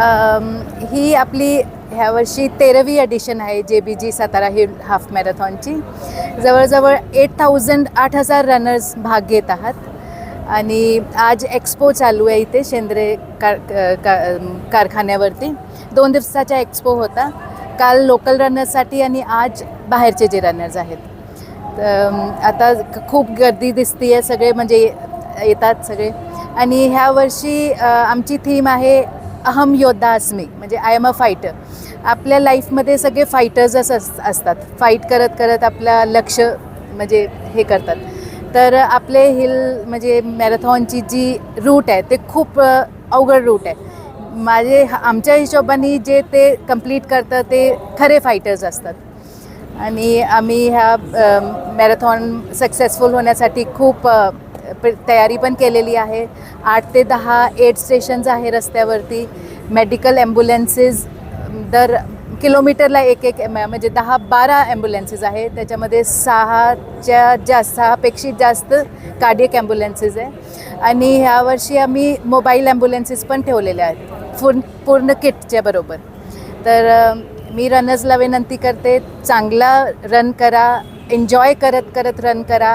ही आपली ह्या वर्षी तेरावी एडिशन आहे जे बी जी सातारा हिल हाफ मॅरेथॉनची जवळजवळ एट थाउजंड आठ हजार रनर्स भाग घेत आहात. आणि आज एक्सपो चालू आहे इथे शेंद्रे कार का कारखान्यावरती. दोन दिवसाचा एक्सपो होता. काल लोकल रनर्ससाठी आणि आज बाहेरचे जे रनर्स आहेत. तर आता खूप गर्दी दिसते आहे सगळे म्हणजे येतात सगळे. आणि ह्या वर्षी आमची थीम आहे अहम योद्धा अस्मी म्हणजे आय एम अ फायटर आपल्या लाईफमध्ये सगळे फायटर्सच अस असतात. फाईट करत करत आपलं लक्ष म्हणजे हे करतात. तर आपले हिल म्हणजे मॅरेथॉनची जी रूट आहे ते खूप अवघड रूट आहे. माझे आमच्या हिशोबाने जे ते कंप्लीट करतं ते खरे फायटर्स असतात. आणि आम्ही ह्या मॅरेथॉन सक्सेसफुल होण्यासाठी खूप तयारी पण केलेली आहे. आठ ते दहा एड स्टेशन्स आहे रस्त्यावरती. मेडिकल ॲम्ब्युलन्सेस दर किलोमीटरला एक एक म- म्हणजे दहा बारा ॲम्ब्युलन्सेस आहे. त्याच्यामध्ये सहाच्या जास्त सहापेक्षा जास्त कार्डियक ॲम्ब्युलन्सेस आहे. आणि ह्या वर्षी आम्ही मोबाईल ॲम्ब्युलन्सेस पण ठेवलेल्या आहेत. पूर्ण पूर्ण किटच्या बरोबर. तर मी रनर्सला विनंती करते. चांगला रन करा. एन्जॉय करत करत रन करा.